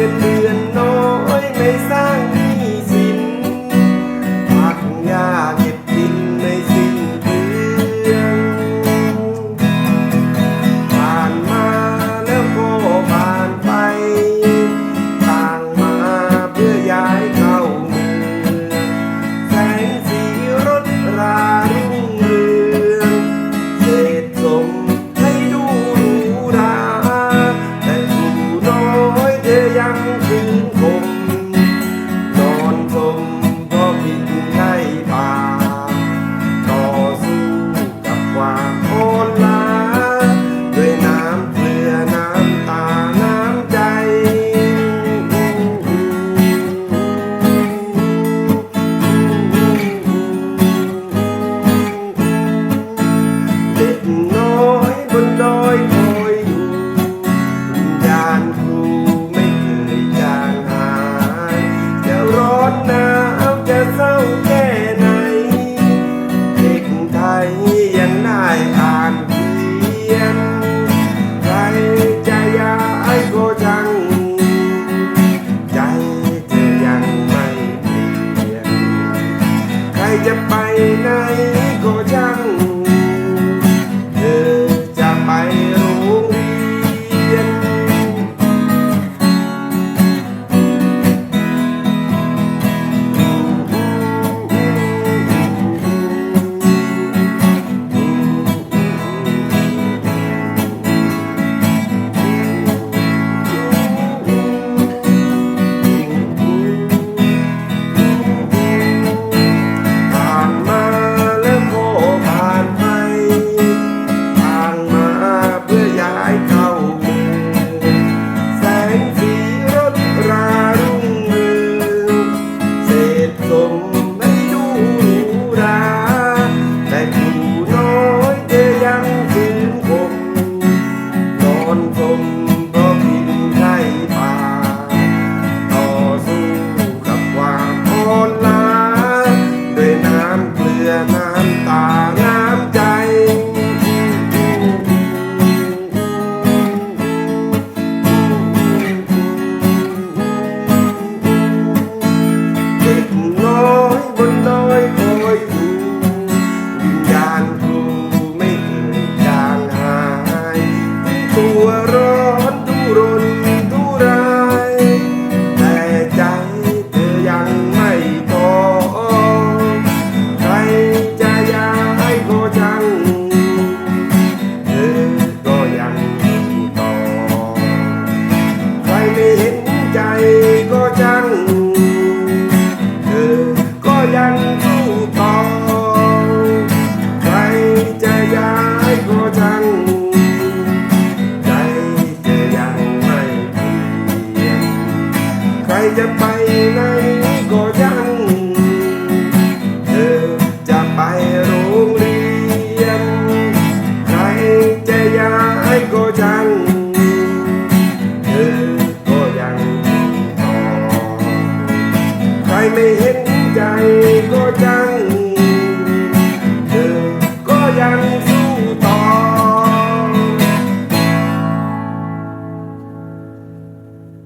get me ำตาังคู่เก่าใครจะย้ายก็จังใจจะยังไม่เปลี่ยนใครจะไปไหนก็ยังเธอจะไปโรงเรียน ใครจะย้ายก็จังเธอก็ยังต่อใครไม่เห็น down.